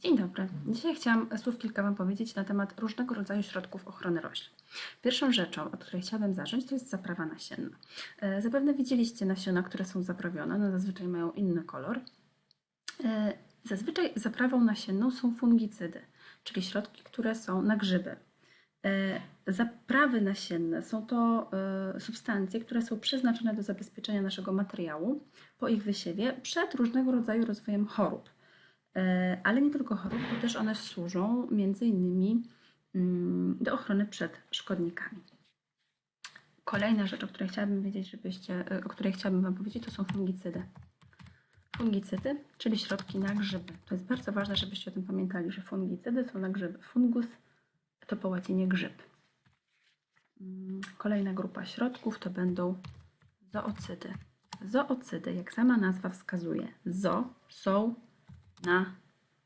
Dzień dobry. Dzisiaj chciałam słów kilka Wam powiedzieć na temat różnego rodzaju środków ochrony roślin. Pierwszą rzeczą, od której chciałabym zacząć, to jest zaprawa nasienna. E, Zapewne widzieliście nasiona, które są zaprawione, one zazwyczaj mają inny kolor. E, Zazwyczaj zaprawą nasienną są fungicydy, czyli środki, które są na grzyby. E, Zaprawy nasienne są to substancje, które są przeznaczone do zabezpieczenia naszego materiału po ich wysiewie przed różnego rodzaju rozwojem chorób. E, Ale nie tylko chorób, bo też one służą między innymi mm, do ochrony przed szkodnikami. Kolejna rzecz, o której chciałabym wiedzieć, żebyście, e, o której chciałabym Wam powiedzieć, to są fungicydy. Fungicydy, czyli środki na grzyby. To jest bardzo ważne, żebyście o tym pamiętali, że fungicydy są na grzyby. Fungus to po łacinie grzyb. Mm, Kolejna grupa środków to będą zoocydy. Zoocydy, jak sama nazwa wskazuje, zo są na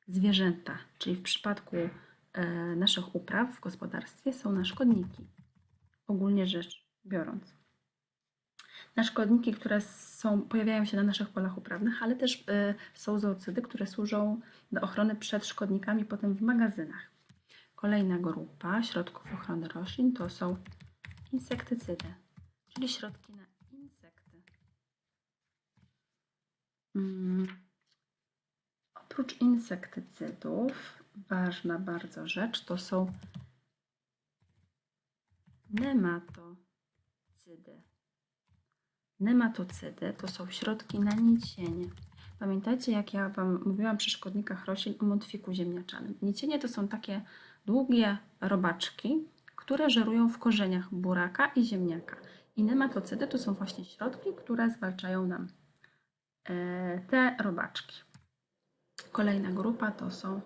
zwierzęta, czyli w przypadku e, naszych upraw w gospodarstwie są na szkodniki, ogólnie rzecz biorąc. Na szkodniki, które są, pojawiają się na naszych polach uprawnych, ale też e, są zoocydy, które służą do ochrony przed szkodnikami potem w magazynach. Kolejna grupa środków ochrony roślin to są insektycydy, czyli środki na insekty. Mm. Oprócz insektycydów, ważna bardzo rzecz to są nematocydy. Nematocydy to są środki na nicienie. Pamiętajcie, jak ja Wam mówiłam przy szkodnikach roślin o motwiku ziemniaczanym. Nicienie to są takie długie robaczki, które żerują w korzeniach buraka i ziemniaka. I nematocydy to są właśnie środki, które zwalczają nam e, te robaczki. Kolejna grupa to są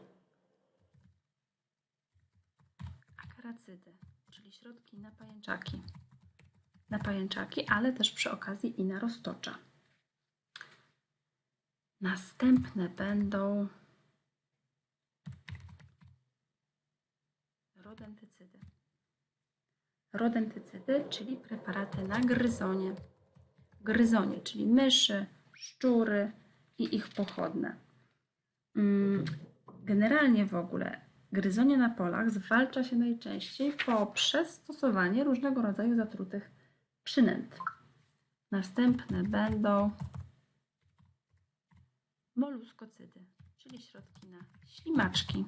akaracydy, czyli środki na pajęczaki. Na pajęczaki, ale też przy okazji i na roztocza. Następne będą rodentycydy. Rodentycydy, czyli preparaty na gryzonie. Gryzonie, czyli myszy, szczury i ich pochodne. Mm, Generalnie w ogóle gryzonie na polach zwalcza się najczęściej poprzez stosowanie różnego rodzaju zatrutych przynęt. Następne będą moluskocydy, czyli środki na ślimaczki.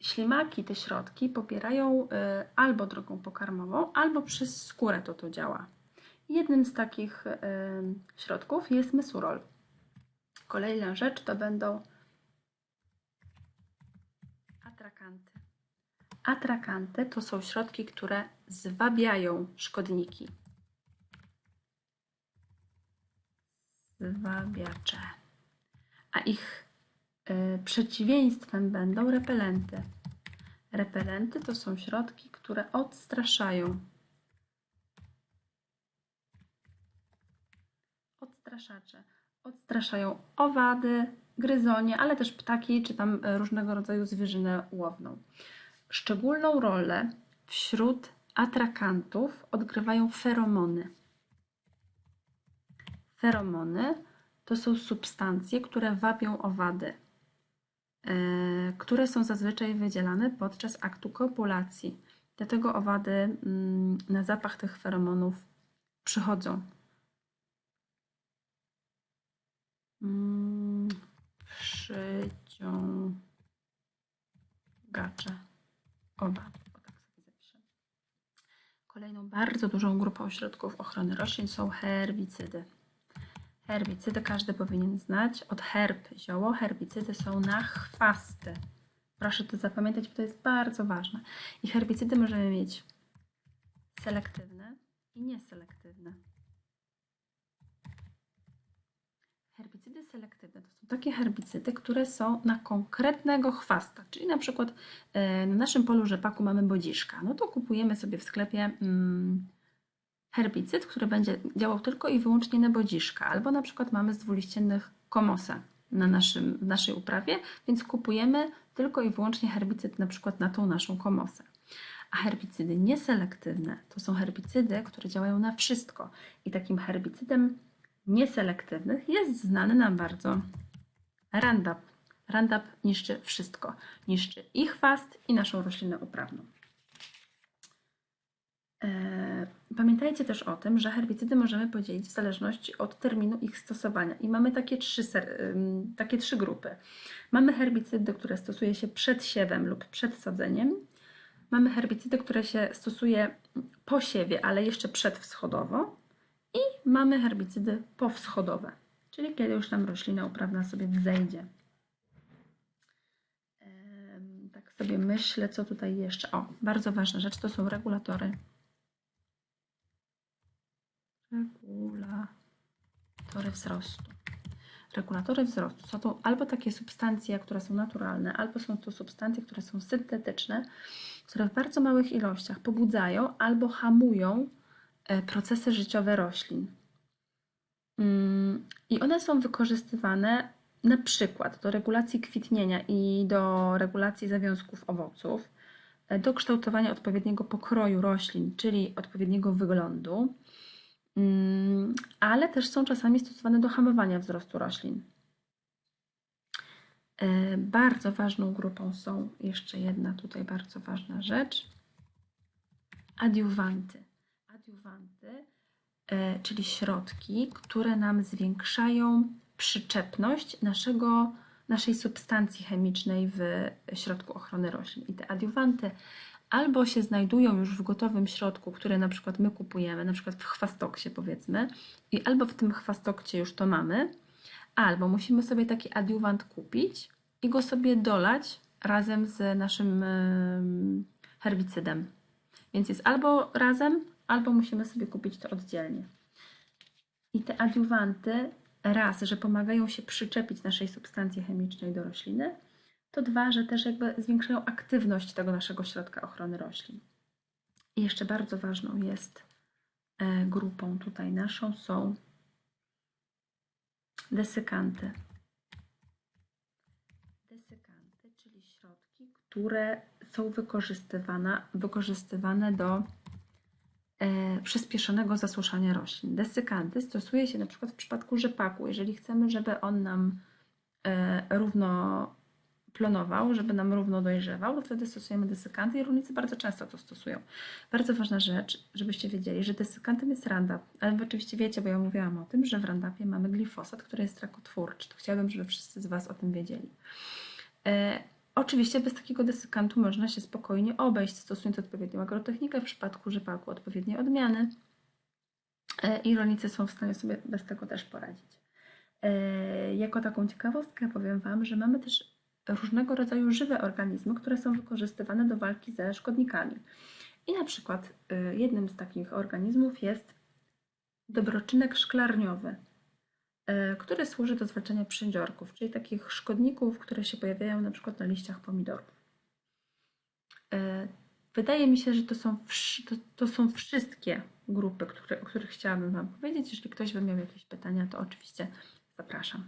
Ślimaki, te środki popierają e, albo drogą pokarmową, albo przez skórę to to działa. Jednym z takich środków jest mesurol. Kolejna rzecz to będą atrakanty. Atrakanty to są środki, które zwabiają szkodniki. Zwabiacze. A ich y, przeciwieństwem będą repelenty. Repelenty to są środki, które odstraszają. Odstraszacze odstraszają owady, gryzonie, ale też ptaki czy tam e, różnego rodzaju zwierzynę łowną. Szczególną rolę wśród atrakantów odgrywają feromony. Feromony to są substancje, które wabią owady, e, które są zazwyczaj wydzielane podczas aktu kopulacji. Dlatego owady mm, na zapach tych feromonów przychodzą. Mm, O, tak zapiszę. Kolejną bardzo dużą grupą środków ochrony roślin są herbicydy. Herbicydy każdy powinien znać. Od herb zioło, herbicydy są na chwasty. Proszę to zapamiętać, bo to jest bardzo ważne. I herbicydy możemy mieć selektywne i nieselektywne. Herbicydy selektywne to są takie herbicydy, które są na konkretnego chwasta, czyli na przykład e, na naszym polu rzepaku mamy bodziszka, no to kupujemy sobie w sklepie mm, herbicyd, który będzie działał tylko i wyłącznie na bodziszka, albo na przykład mamy z dwuliściennych komosę na naszym, w naszej uprawie, więc kupujemy tylko i wyłącznie herbicyd na przykład na tą naszą komosę. A herbicydy nieselektywne to są herbicydy, które działają na wszystko. I takim herbicydem nieselektywnych jest znany nam bardzo Roundup. Roundup niszczy wszystko. Niszczy i chwast, i naszą roślinę uprawną. E, Pamiętajcie też o tym, że herbicydy możemy podzielić w zależności od terminu ich stosowania. I mamy takie trzy, takie trzy grupy. Mamy herbicydy, które stosuje się przed siewem lub przed sadzeniem. Mamy herbicydy, które się stosuje po siewie, ale jeszcze przedwschodowo. I mamy herbicydy powschodowe, czyli kiedy już tam roślina uprawna sobie wzejdzie. Tak sobie myślę, co tutaj jeszcze. O, bardzo ważna rzecz to są regulatory. Regulatory wzrostu. Regulatory wzrostu są to albo takie substancje, które są naturalne, albo są to substancje, które są syntetyczne, które w bardzo małych ilościach pobudzają albo hamują procesy życiowe roślin. Mm, I one są wykorzystywane na przykład do regulacji kwitnienia i do regulacji zawiązków owoców, e, do kształtowania odpowiedniego pokroju roślin, czyli odpowiedniego wyglądu, Mm, ale też są czasami stosowane do hamowania wzrostu roślin. E, Bardzo ważną grupą są jeszcze jedna tutaj bardzo ważna rzecz. Adiuwanty. Adiuwanty, e, czyli środki, które nam zwiększają przyczepność naszego, naszej substancji chemicznej w środku ochrony roślin. I te adiuwanty albo się znajdują już w gotowym środku, który na przykład my kupujemy, na przykład w chwastokcie powiedzmy, i albo w tym chwastokcie już to mamy, albo musimy sobie taki adiuwant kupić i go sobie dolać razem z naszym em, herbicydem. Więc jest albo razem, albo musimy sobie kupić to oddzielnie. I te adiuwanty, raz, że pomagają się przyczepić naszej substancji chemicznej do rośliny, to dwa, że też jakby zwiększają aktywność tego naszego środka ochrony roślin. I jeszcze bardzo ważną jest e, grupą tutaj naszą są desykanty. Desykanty, czyli środki, które są wykorzystywane, wykorzystywane do przyspieszonego zasuszania roślin. Desykanty stosuje się na przykład w przypadku rzepaku, jeżeli chcemy, żeby on nam e, równo plonował, żeby nam równo dojrzewał, to wtedy stosujemy desykanty i rolnicy bardzo często to stosują. Bardzo ważna rzecz, żebyście wiedzieli, że desykantem jest Roundup, ale wy oczywiście wiecie, bo ja mówiłam o tym, że w Roundupie mamy glifosat, który jest rakotwórczy. To chciałabym, żeby wszyscy z Was o tym wiedzieli. E, oczywiście bez takiego desykantu można się spokojnie obejść, stosując odpowiednią agrotechnikę, w przypadku rzepaku odpowiednie odmiany e, i rolnicy są w stanie sobie bez tego też poradzić. E, jako taką ciekawostkę powiem Wam, że mamy też różnego rodzaju żywe organizmy, które są wykorzystywane do walki ze szkodnikami. I na przykład y, jednym z takich organizmów jest dobroczynek szklarniowy, który służy do zwalczania przędziorków, czyli takich szkodników, które się pojawiają na przykład na liściach pomidorów. Y, Wydaje mi się, że to są, to, to są wszystkie grupy, które, o których chciałabym Wam powiedzieć. Jeśli ktoś by miał jakieś pytania, to oczywiście zapraszam.